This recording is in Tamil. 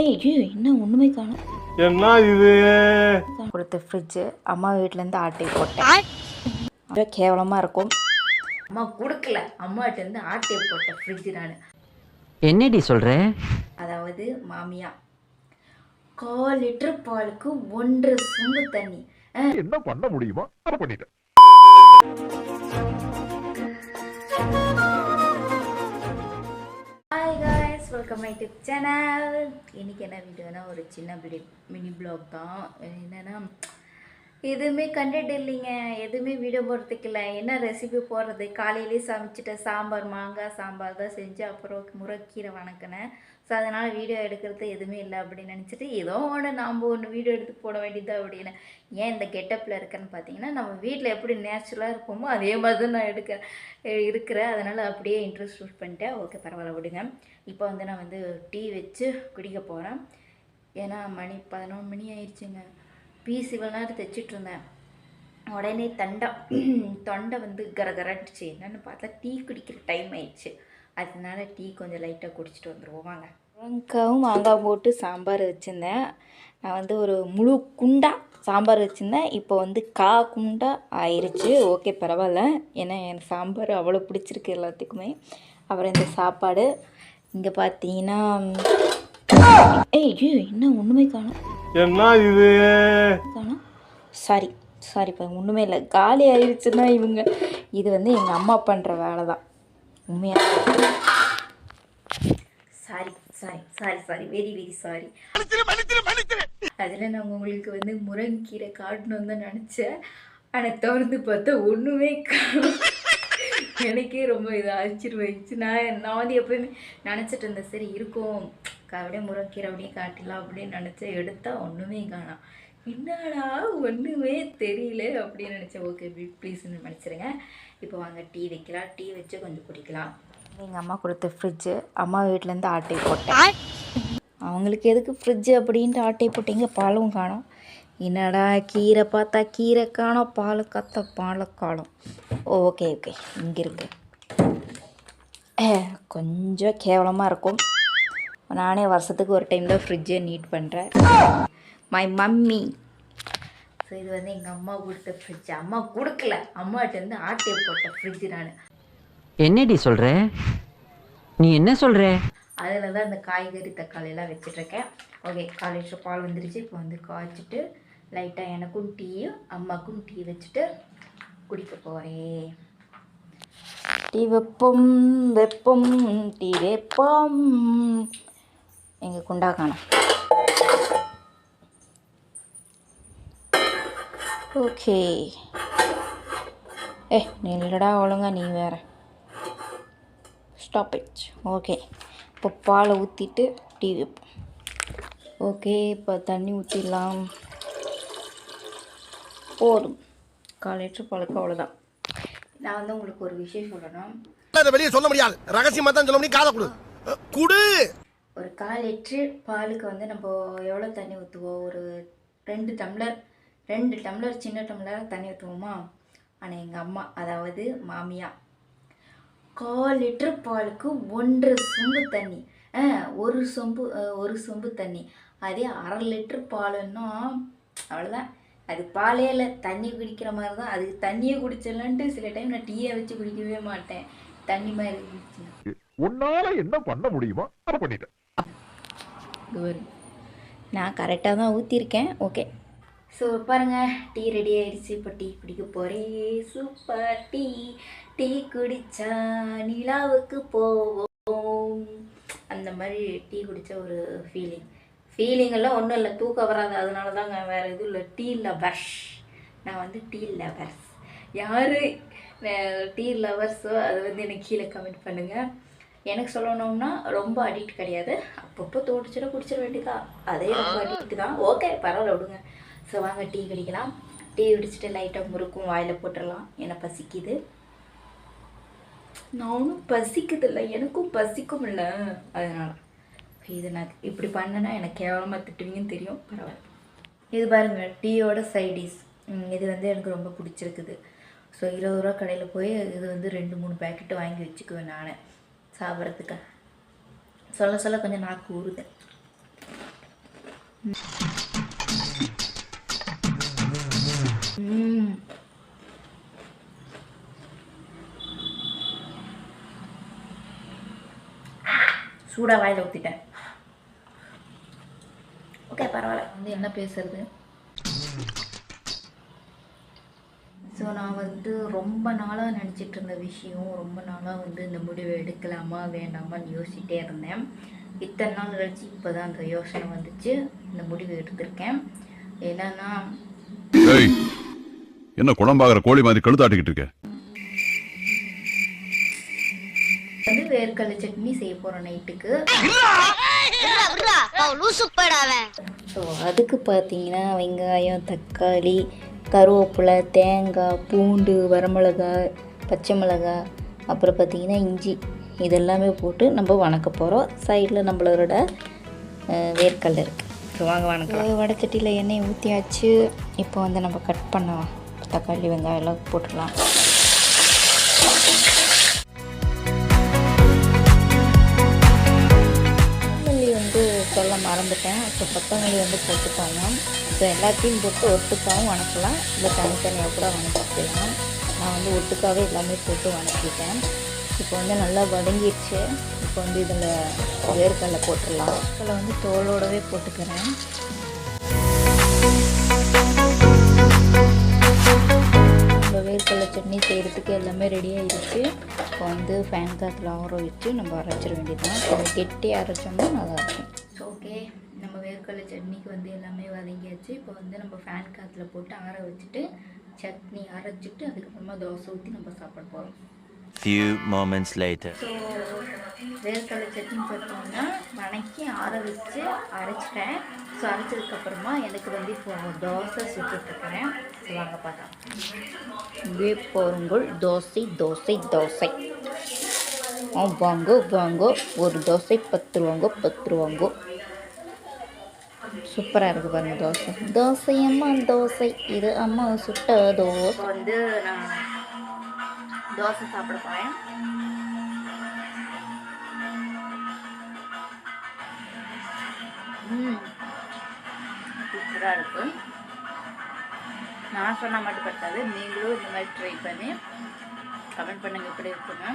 ஏய் ஐயோ என்ன ஒன்றுமே காணும். என்ன இது? கொடுத்த ஃப்ரிட்ஜு அம்மா வீட்டிலேருந்து ஆட்டை போட்டேன். அது கேவலமாக இருக்கும். அம்மா கொடுக்கல. அம்மாட்டேருந்து ஆட்டை போட்ட ஃப்ரிட்ஜு நான். என்னடி சொல்ற? அதாவது மாமியா. கால் லிட்டர் பாலுக்கு ஒன்றரை சொம்பு தண்ணி. என்ன பண்ண முடியுமோ பண்ணிட்டேன். வெல்கம் மை டிப் சேனல் இன்றைக்கி என்ன வீடியோனா ஒரு சின்ன வீடியோ மினி பிளாக் தான். என்னென்னா எதுவுமே கண்டுட்டு இல்லைங்க. எதுவுமே வீடியோ போடுறதுக்கு இல்லை. என்ன ரெசிபி போடுறது? காலையிலேயே சமைச்சிட்டு சாம்பார் மாங்காய் சாம்பார் தான் செஞ்சு அப்புறம் முருங்கீரை வணக்கினேன். ஸோ அதனால் வீடியோ எடுக்கிறது எதுவுமே இல்லை அப்படின்னு நினச்சிட்டு ஏதோ ஒன்று நாம் ஒன்று வீடியோ எடுத்து போட வேண்டியது அப்படின்னு. ஏன் இந்த கெட்டப்பில் இருக்கேன்னு பார்த்தீங்கன்னா நம்ம வீட்டில் எப்படி நேச்சுரலாக இருப்போமோ அதே மாதிரி தான் நான் எடுக்க இருக்கிறேன். அதனால் அப்படியே இன்ட்ரெஸ்ட் யூஸ் பண்ணிட்டேன். ஓகே பரவாயில்ல விடுங்க. இப்போ வந்து நான் வந்து டீ வச்சு குடிக்க போகிறேன் ஏன்னா மணி பதினொன்று மணி ஆயிடுச்சுங்க. பீஸ் இவ்வளோ நேரம் தைச்சிட்டு இருந்தேன். உடனே தண்டா தொண்டை வந்து கரகரட்டுச்சு என்னென்னு பார்த்தா டீ குடிக்கிற டைம் ஆயிடுச்சு. அதனால டீ கொஞ்சம் லைட்டாக குடிச்சிட்டு வந்துடுவோம் வாங்க. முருங்காவும் மாங்காய் போட்டு சாம்பார் வச்சுருந்தேன். நான் வந்து ஒரு முழு குண்டா சாம்பார் வச்சுருந்தேன். இப்போ வந்து கா குண்டா ஆயிடுச்சு ஓகே பரவாயில்ல. ஏன்னா எனக்கு சாம்பார் அவ்வளோ பிடிச்சிருக்கு எல்லாத்துக்குமே. அப்புறம் இந்த சாப்பாடு. இங்கே பார்த்தீங்கன்னா ஏய் ஐயோ என்ன ஒன்றுமே காணும். என்ன இது? சாரி சாரி இப்போ ஒன்றுமே இல்லை. காலி ஆயிடுச்சுன்னா இவங்க இது வந்து எங்கள் அம்மா பண்ணுற வேலை தான் உண்மையாக sorry sorry sorry sorry very very sorry அதில் நான் உங்களுக்கு வந்து முருங்கீரை காட்டணும்னு தான் நினச்சேன். ஆனால் திறந்து பார்த்தா ஒன்றுமே எனக்கே ரொம்ப இது ஆச்சரியமாயிடுச்சு நான் நான் வந்து எப்பயுமே நினச்சிட்டு இருந்தேன் சரி இருக்கும். அப்படியே முருங்கீரை அப்படியே காட்டிடலாம் அப்படின்னு நினச்சா எடுத்தால் ஒன்றுமே காணோம். என்னடா ஒன்றுமே தெரியல அப்படின்னு நினச்சேன் ஓகே ப்ளீஸ்ன்னு நினச்சிருங்க. இப்போ வாங்க டீ வைக்கலாம். டீ வச்சு கொஞ்சம் குடிக்கலாம். எங்கள் அம்மா கொடுத்த ஃப்ரிட்ஜு அம்மா வீட்டிலேருந்து ஆட்டை போட்டேன். அவங்களுக்கு எதுக்கு ஃப்ரிட்ஜு அப்படின்ட்டு ஆட்டை போட்டீங்க பாலும் காணோம். என்னடா கீரை பார்த்தா கீரை காணோம் பால் கத்த பாலை காணும். ஓகே ஓகே இங்கே இருக்கு. கொஞ்சம் கேவலமாக இருக்கும். நானே வருஷத்துக்கு ஒரு டைம் தான் ஃப்ரிட்ஜை நீட் பண்ணுறேன் மை மம்மி ஸோ இது வந்து எங்கள் அம்மா கொடுத்த ஃப்ரிட்ஜ் அம்மா கொடுக்கல. அம்மாட்டேருந்து ஆட்டை போட்ட ஃப்ரிட்ஜு நான். என்னடி சொல்ற? நீ என்ன சொல்ற? அதில் தான் இந்த காய்கறி தக்காளி எல்லாம் வச்சிட்ருக்கேன் ஓகே காலேஜ் பால் வந்துருச்சு. இப்போ வந்து காய்ச்சிட்டு லைட்டாக எனக்கும் டீயும் அம்மாக்கும் டீ வச்சுட்டு குடிக்க போகிறேன் டீ வைப்போம் வெப்பம் டீ வைப்போம். எங்கள் குண்டா காணும். ஓகே. ஏ நெல்லடா ஒழுங்கா நீ வேறு. Stop okay. இப்போ பாலை ஊற்றிட்டு டீ வைப்போம். ஓகே இப்போ தண்ணி ஊற்றிடலாம் போதும். கால் லிட்டர் பாலுக்கு அவ்வளோதான் நான் வந்து உங்களுக்கு ஒரு விஷயம் சொல்லணும். அதை வெளியே சொல்ல முடியாது. ரகசியமாக தான் சொல்ல முடியும். காதை கொடு. குடு. ஒரு கால் லிட்ரு பாலுக்கு வந்து நம்ம எவ்வளோ தண்ணி ஊற்றுவோம் ஒரு ரெண்டு டம்ளர் ரெண்டு டம்ளர் சின்ன டம்ளர் தண்ணி ஊற்றுவோமா ஆனால் எங்கள் அம்மா அதாவது மாமியா கால் லிட்ரு பாலுக்கு ஒன்று சொம்பு தண்ணி. ஆ ஒரு சொம்பு ஒரு சொம்பு தண்ணி. அதே அரை லிட்ரு பாலுன்னா அவ்வளோதான் அது பாலே இல்லை தண்ணி குடிக்கிற மாதிரி தான் அதுக்கு தண்ணியை குடிச்சிடலான்ட்டு சில டைம் நான் டீயை வச்சு குடிக்கவே மாட்டேன். தண்ணி மாதிரி உன்னால என்ன பண்ண முடியுமோ அதை பண்ணிட்டேன். குட் நான் கரெக்டாக தான் ஊற்றிருக்கேன் ஓகே ஸோ பாருங்கள் டீ ரெடி ஆயிடுச்சு. இப்போ டீ குடிக்க போகிறேன் சூப்பர் டீ. டீ குடிச்சா நிலாவுக்கு போவோம். அந்த மாதிரி டீ குடித்த ஒரு ஃபீலிங் ஃபீலிங்கெல்லாம் ஒன்றும் இல்லை. தூக்கம் வராது. அதனால தாங்க வேறு எதுவும் இல்லை. டீ லவர்ஸ் நான் வந்து டீ லவர்ஸ் யார் டீ லவர்ஸோ அது வந்து எனக்கு கீழே கமெண்ட் பண்ணுங்கள் எனக்கு சொல்லணும்னா ரொம்ப அடிக்ட் கிடையாது. அப்பப்போ தோடிச்சிட குடிச்சிட வேண்டியதா? அதே ரொம்ப அடிக்ட் தான். ஓகே பரவாயில்ல விடுங்க. ஸோ வாங்க டீ குடிக்கலாம். டீ குடிச்சிட்டு லைட்டாக முறுக்கும் வாயில் போட்டுடலாம். எனக்கு பசிக்குது? நானும் பசிக்குது இல்லை எனக்கும் பசிக்கும் இல்லை. அதனால். இது நான் இப்படி பண்ணேன்னா எனக்கு கேவலமாக திட்டுவீங்கன்னு தெரியும். பரவாயில்ல. இது பாருங்க டீயோட சைடிஸ் இது வந்து எனக்கு ரொம்ப பிடிச்சிருக்குது. ஸோ இருபது ரூபா கடையில் போய் இது வந்து ரெண்டு மூணு பேக்கெட்டு வாங்கி வச்சுக்குவேன் நான். சாப்பிட்றதுக்கு. சொல்ல சொல்ல கொஞ்சம் நாக்கு ஊறுது. சூடாக வாயில் ஊற்றிட்டேன் ஓகே பரவாயில்ல. வந்து என்ன பேசுறது? ஸோ நான் வந்து ரொம்ப நாளாக நினச்சிட்டு இருந்த விஷயம் ரொம்ப நாளாக வந்து இந்த முடிவை எடுக்கலாமா வேண்டாமான்னு யோசிச்சிட்டே இருந்தேன். இத்தனை நாள் கழிச்சு இப்போ தான் அந்த யோசனை வந்துச்சு. இந்த முடிவு எடுத்திருக்கேன். என்னன்னா என்ன குழம்பாகிற கோழி மாதிரி கழுத்தாட்டிக்கிட்டு இருக்க? வந்து வேர்க்கடலை சட்னி செய்ய போகிறோம் நைட்டுக்கு. ஸோ அதுக்கு பார்த்தீங்கன்னா வெங்காயம் தக்காளி கருவேப்பிலை தேங்காய் பூண்டு வரமிளகாய் பச்சை மிளகாய் அப்புறம் பார்த்தீங்கன்னா இஞ்சி இதெல்லாமே போட்டு நம்ம வணக்க போகிறோம் சைடில் நம்மளோட அஹ், வேர்க்கடலை இருக்குது ஸோ வாங்க வணக்கம். வடச்சட்டியில் எண்ணெய் ஊற்றியாச்சு இப்போ வந்து நம்ம கட் பண்ண தக்காளி வெங்காயம் எல்லாம் போட்டுடலாம். சொல்ல மறந்துட்டேன். ஸோ கொத்தமல்லி வந்து போட்டுக்கோங்க. ஸோ எல்லாத்தையும் போட்டு ஒட்டுக்காவும் வணக்கலாம். இல்லை தனித்தனியாக கூட வணக்கிக்கலாம். நான் வந்து ஒட்டுக்காவே எல்லாமே போட்டு வணக்கிட்டேன். இப்போ வந்து நல்லா வதங்கிடுச்சு இப்போ வந்து இதில் வேர்க்கடலை போட்டுடலாம். இதில் வந்து தோலோடவே போட்டுக்கிறேன். வேர்க்கடலை சட்னி செய்கிறதுக்கு எல்லாமே ரெடியாக ஆயிடுச்சு இப்போ வந்து ஃபேன் காற்றுல ஆற வச்சு நம்ம அரைச்சிட வேண்டியதுதான். கொஞ்சம் கெட்டி அரைச்சோம்னா நல்லா இருக்கும். சட்னிக்கு வந்து எல்லாமே வதங்கியாச்சு. இப்போ வந்து நம்ம ஃபேன் காற்றுல போட்டு ஆற வச்சுட்டு சட்னி அரைச்சிட்டு அதுக்கப்புறமா தோசை ஊற்றி நம்ம சாப்பிட போகிறோம் Few moments later. ஸோ வேர்க்கடலை சட்னி பார்த்தோம்னா வணக்கி ஆற வச்சு அரைச்சிட்டேன். ஸோ அரைச்சதுக்கப்புறமா எனக்கு வந்து இப்போ தோசை சுட்டுட்ருக்கிறேன். ஸோ வாங்க பார்த்தா வேப்போருங்குள் தோசை தோசை தோசை. வாங்கோ வாங்கோ. ஒரு தோசை பத்து ரூபாங்கோ பத்து ரூபாங்கோ. சூப்பராக இருக்குது பாருங்கள் தோசை. தோசை அம்மா தோசை. இது அம்மா சுட்ட தோசை. வந்து நான் தோசை சாப்பிட போகிறேன் சூப்பராக இருக்கும் நான் சொன்னால் மட்டும் பத்தாது. நீங்களும் இந்த மாதிரி ட்ரை பண்ணி கமெண்ட் பண்ணுங்கள் எப்படி இருக்குன்னு.